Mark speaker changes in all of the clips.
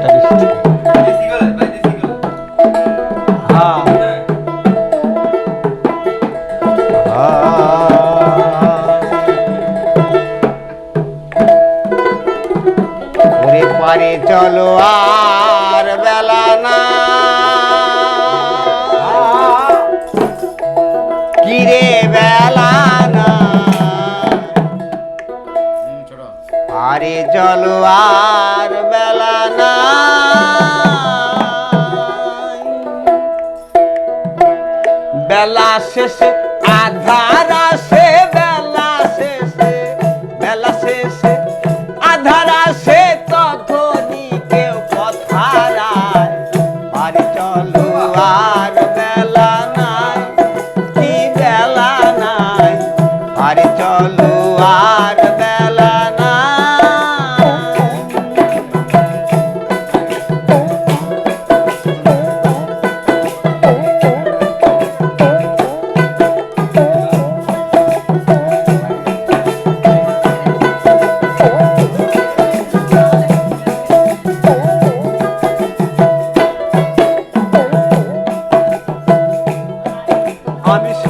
Speaker 1: একটা দিচ্ছি হ্যাঁ। পারে চলো আর বেলা না। কিরে বেলা না। আরে চলো আর বেলা শেষে, আধার আসে, বেলা শেষে বেলা শেষে, আধার আসে তখনই কেউ কথারায় বাড়ি চলো আর বেলা নাই, কি বেলা নাই? বাড়ি চলো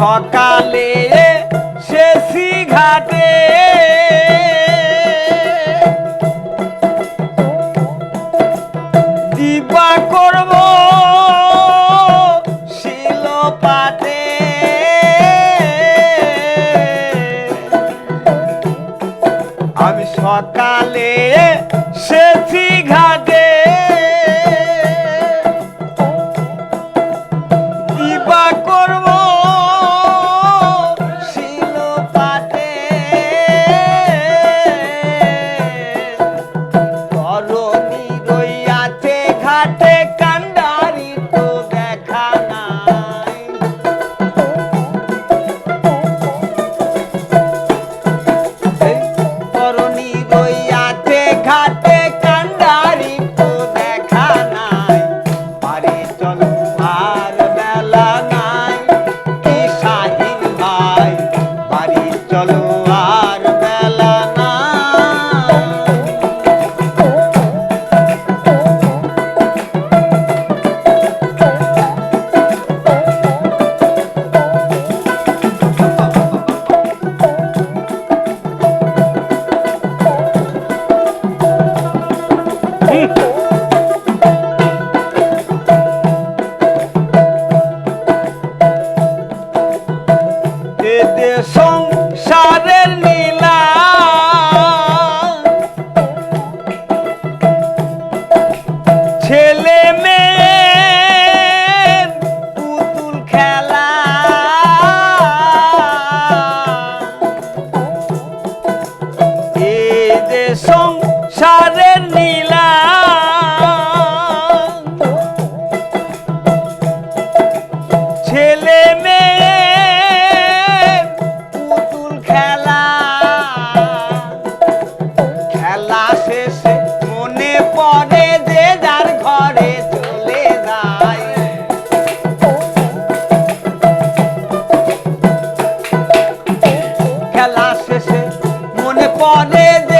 Speaker 1: সকালে শেষি ঘাটে। দিবা করব শিল পাটে আমি সকালে শেষি ঘাটে। যে সংসারের নীলা। ছেলে মেয়ে, পুতুল খেলা। খেলা শেষে মনে পড়ে যে যার ঘরে চলে যায়। খেলা শেষে মনে পড়ে যে